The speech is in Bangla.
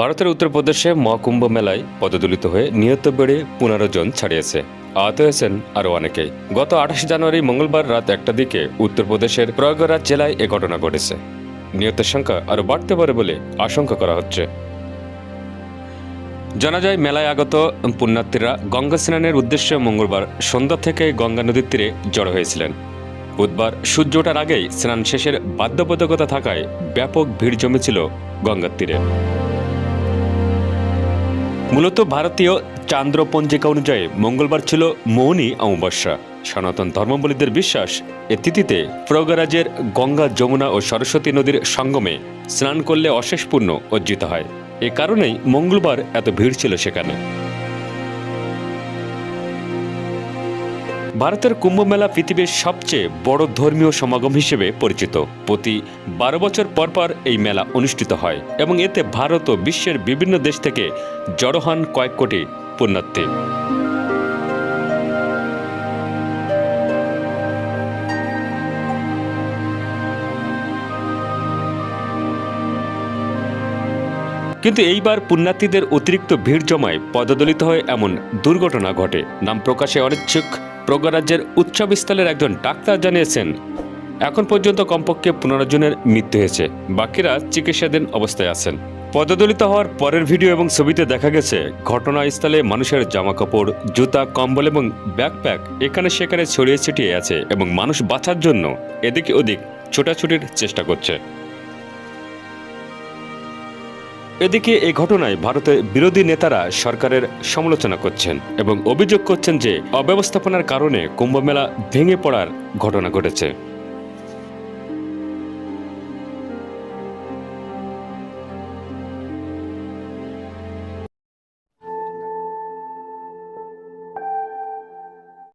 ভারতের উত্তরপ্রদেশে মহাকুম্ভ মেলায় পদদলিত হয়ে নিহত বেড়ে পনেরো জন ছাড়িয়েছে। আহত হয়েছেন আরও অনেকেই গত আঠাশে জানুয়ারি মঙ্গলবার রাত একটা দিকে উত্তরপ্রদেশের প্রয়াগরাজ জেলায় এ ঘটনা ঘটেছে। নিহতের সংখ্যা আরও বাড়তে পারে বলে আশঙ্কা করা হচ্ছে। জানা যায়, মেলায় আগত পুণ্যার্থীরা গঙ্গা স্নানের উদ্দেশ্যে মঙ্গলবার সন্ধ্যা থেকে গঙ্গা নদীর তীরে জড়ো হয়েছিলেন। বুধবার সূর্য ওঠার আগেই স্নান শেষের বাধ্যবাধকতা থাকায় ব্যাপক ভিড় জমেছিল গঙ্গার তীরে। মূলত ভারতীয় চান্দ্র পঞ্জিকা অনুযায়ী মঙ্গলবার ছিল মৌনী অমাবস্যা। সনাতন ধর্মবলীদের বিশ্বাস, এ তিথিতে প্রগরাজের গঙ্গা, যমুনা ও সরস্বতী নদীর সঙ্গমে স্নান করলে অশেষ পূর্ণ অর্জিত হয়। এ কারণেই মঙ্গলবার এত ভিড় ছিল সেখানে। ভারতের কুম্ভ মেলা পৃথিবীর সবচেয়ে বড় ধর্মীয় সমাগম হিসেবে পরিচিত। প্রতি বারো বছর পর পর এই মেলা অনুষ্ঠিত হয় এবং এতে ভারত ও বিশ্বের বিভিন্ন দেশ থেকে জড়ো হন কয়েক কোটি পুণ্যার্থী। কিন্তু এইবার পুণ্যার্থীদের অতিরিক্ত ভিড় জমায় পদদলিত হয়ে এমন দুর্ঘটনা ঘটে। নাম প্রকাশে অনিচ্ছুক প্রজ্ঞারাজ্যের উৎসবস্থলের একজন ডাক্তার জানিয়েছেন, এখন পর্যন্ত কমপক্ষে পনেরো জনের মৃত্যু হয়েছে। বাকিরা চিকিৎসাধীন অবস্থায় আছেন। পদদলিত হওয়ার পরের ভিডিও এবং ছবিতে দেখা গেছে, ঘটনাস্থলে মানুষের জামাকাপড়, জুতা, কম্বল এবং ব্যাকপ্যাক এখানে সেখানে ছড়িয়ে ছিটিয়ে আছে এবং মানুষ বাঁচার জন্য এদিকে ওদিক ছোটাছুটির চেষ্টা করছে। এদিকে এ ঘটনায় ভারতের বিরোধী নেতারা সরকারের সমালোচনা করছেন এবং অভিযোগ করছেন যে অব্যবস্থাপনার কারণে কুম্ভমেলা ভেঙে পড়ার ঘটনা ঘটেছে।